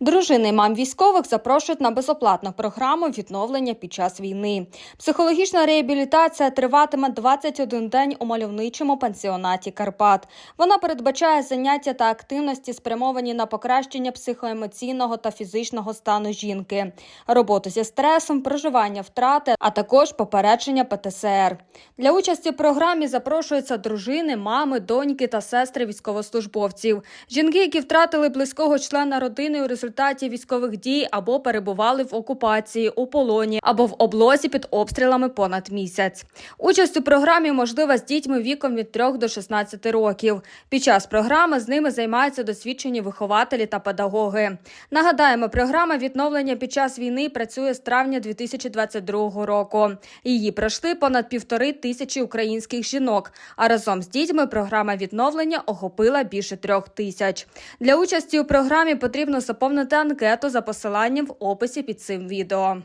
Дружини мам військових запрошують на безоплатну програму відновлення під час війни. Психологічна реабілітація триватиме 21 день у мальовничому пансіонаті Карпат. Вона передбачає заняття та активності, спрямовані на покращення психоемоційного та фізичного стану жінки, роботу зі стресом, проживання втрати, а також попередження ПТСР. Для участі в програмі запрошуються дружини, мами, доньки та сестри військовослужбовців, жінки, які втратили близького члена родини у результаті військових дій або перебували в окупації, у полоні або в облозі під обстрілами понад місяць. Участь у програмі можлива з дітьми віком від 3 до 16 років. Під час програми з ними займаються досвідчені вихователі та педагоги. Нагадаємо, програма відновлення під час війни працює з травня 2022 року. Її пройшли понад півтори тисячі українських жінок. А разом з дітьми програма відновлення охопила більше трьох тисяч. Для участі у програмі потрібно заповнити анкету за посиланням в описі під цим відео.